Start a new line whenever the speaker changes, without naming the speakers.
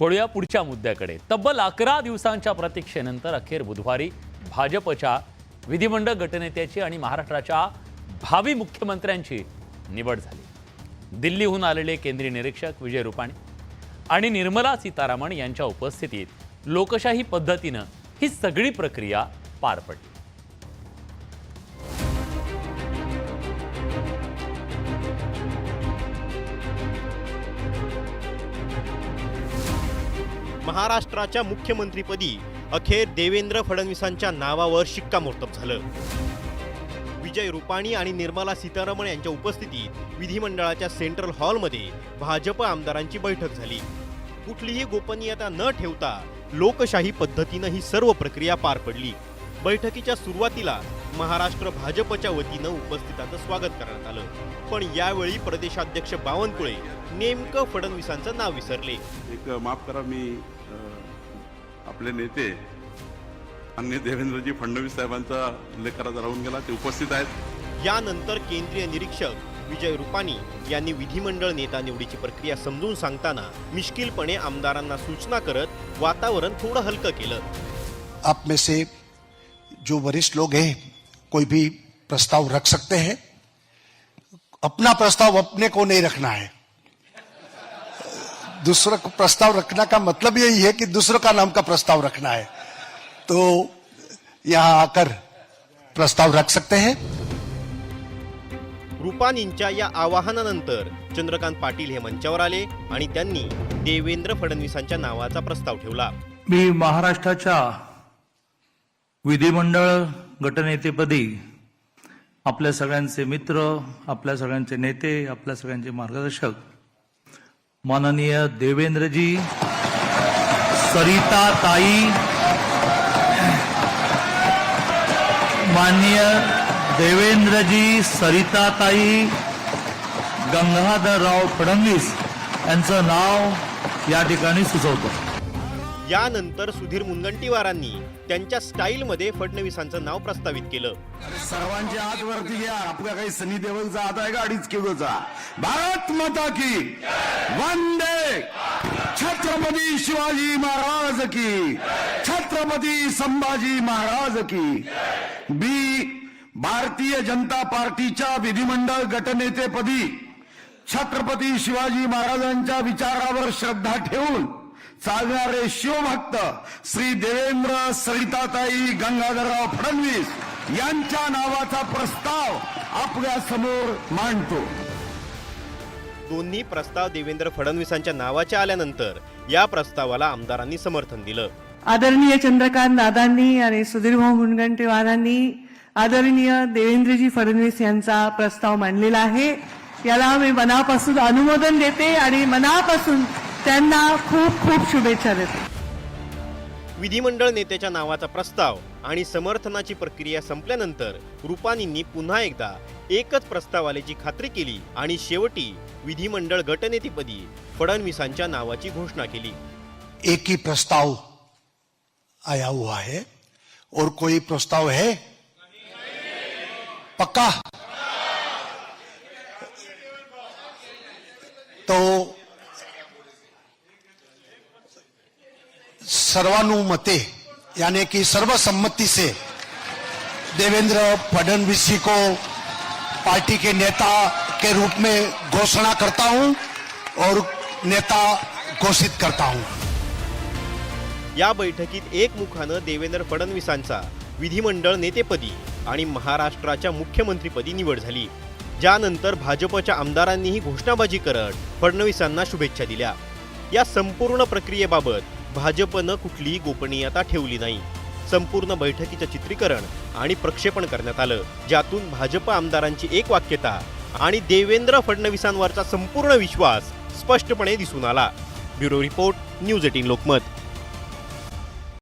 वळूया पुढच्या मुद्द्याकडे. तब्बल अकरा दिवसांच्या प्रतीक्षेनंतर अखेर बुधवारी भाजपच्या विधिमंडळ गटनेत्याची आणि महाराष्ट्राच्या भावी मुख्यमंत्र्यांची निवड झाली. दिल्लीहून आलेले केंद्रीय निरीक्षक विजय रुपाणी आणि निर्मला सीतारामन यांच्या उपस्थितीत लोकशाही पद्धतीनं ही सगळी प्रक्रिया पार पडली.
महाराष्ट्राच्या मुख्यमंत्रीपदी अखेर देवेंद्र फडणवीसांच्या नावावर शिक्कामोर्तब झालं. विजय रुपाणी आणि निर्मला सीतारामन यांच्या उपस्थितीत विधिमंडळाच्या सेंट्रल हॉलमध्ये भाजप आमदारांची बैठक झाली. कुठलीही गोपनीयता न ठेवता लोकशाही पद्धतीनं ही सर्व प्रक्रिया पार पडली. बैठकीच्या सुरुवातीला महाराष्ट्र भाजपच्या वतीनं उपस्थितांचं स्वागत करण्यात आलं. पण यावेळी प्रदेशाध्यक्ष बावनकुळे नेमकं फडणवीसांचं नाव विसरले.
एक माफ करा मी आपले नेते अन्य देवेंद्रजी फडणवीस साहेबांचा उल्लेख करायचा राहून गेला ते उपस्थित आहेत.
यानंतर केंद्रीय निरीक्षक विजय रुपाणी यांनी विधिमंडळ नेता निवडीची प्रक्रिया समजून सांगताना मिश्किलपणे आमदारांना सूचना करत वातावरण थोडं हलकं केलं.
आप में से जो वरिष्ठ लोग हैं कोई भी प्रस्ताव रख सकते हैं। अपना प्रस्ताव अपने को नहीं रखना है। दूसरा को प्रस्ताव रखना का मतलब यही है कि दूसरों का नाम का प्रस्ताव रखना है। तो यहां आकर प्रस्ताव रख सकते हैं।
रुपानींच्या या आवाहनानंतर चंद्रकांत पाटील हे मंचावर आले आणि त्यांनी देवेंद्र फडणवीसांच्या नावाचा प्रस्ताव ठेवला.
मी महाराष्ट्राच्या विधिमंडळ गटनेतेपदी आपल्या सगळ्यांचे मित्र आपल्या सगळ्यांचे नेते आपल्या सगळ्यांचे मार्गदर्शक माननीय देवेंद्रजी सरिता ताई माननीय देवेंद्रजी सरिताताई गंगाधरराव फडणवीस यांचं नाव या ठिकाणी सुचवतो.
यानंतर सुधीर मुनगंटीवारांनी त्यांच्या स्टाईलमध्ये फडणवीसांचं नाव प्रस्तावित केलं.
सर्वांचे हात वरती घ्या. आपल्या काही सनी देवलचा हात आहे का? अडीच किलोचा. भारत माता की। वंदे। छत्रपती शिवाजी महाराज की। छत्रपती संभाजी महाराज की। बी भारतीय जनता पार्टीच्या विधिमंडळ गटनेतेपदी छत्रपती शिवाजी महाराजांच्या विचारावर श्रद्धा ठेवून चालणारे शिवभक्त श्री देवेंद्र सरिताताई गंगाधरराव फडणवीस यांच्या नावाचा प्रस्ताव आपल्यासमोर मांडतो.
दोन्ही प्रस्ताव देवेंद्र फडणवीसांच्या नावाचे आल्यानंतर या प्रस्तावाला आमदारांनी समर्थन दिलं.
आदरणीय चंद्रकांत दादांनी आणि सुधीरभाऊ मुनगंटीवारांनी आदरणीय देवेंद्रजी फडणवीस यांचा प्रस्ताव मांडलेला आहे. याला मी मनापासून अनुमोदन देते आणि मनापासून त्यांना खूप खूप शुभेच्छा देते.
विधिमंडळ नेत्याच्या नावाचा प्रस्ताव आणि समर्थनाची प्रक्रिया संपल्यानंतर रुपानींनी पुन्हा एकदा एकच प्रस्ताव आल्याची खात्री केली आणि शेवटी विधिमंडळ गटनेतेपदी फडणवीसांच्या नावाची घोषणा केली.
एक ही प्रस्ताव आया हुआ है और कोई प्रस्ताव है? पक्का? तो सर्वानुमते यानी कि सर्वसम्मति से देवेंद्र फडणवीस जी को पार्टी के नेता के रूप में घोषणा करता हूं और नेता घोषित करता हूं।
या बैठकीत एकमुखानं देवेंद्र फडणवीसांचा विधिमंडळ नेतेपदी आणि महाराष्ट्राच्या मुख्यमंत्रीपदी निवड झाली. ज्यानंतर भाजपच्या आमदारांनीही घोषणाबाजी करत फडणवीसांना शुभेच्छा दिल्या. या संपूर्ण प्रक्रियेबाबत भाजपनं कुठलीही गोपनीयता ठेवली नाही. संपूर्ण बैठकीचं चित्रीकरण आणि प्रक्षेपण करण्यात आलं ज्यातून भाजप आमदारांची एक वाक्यता आणि देवेंद्र फडणवीसांवरचा संपूर्ण विश्वास स्पष्टपणे दिसून आला. Bureau report news eighteen Lokmat.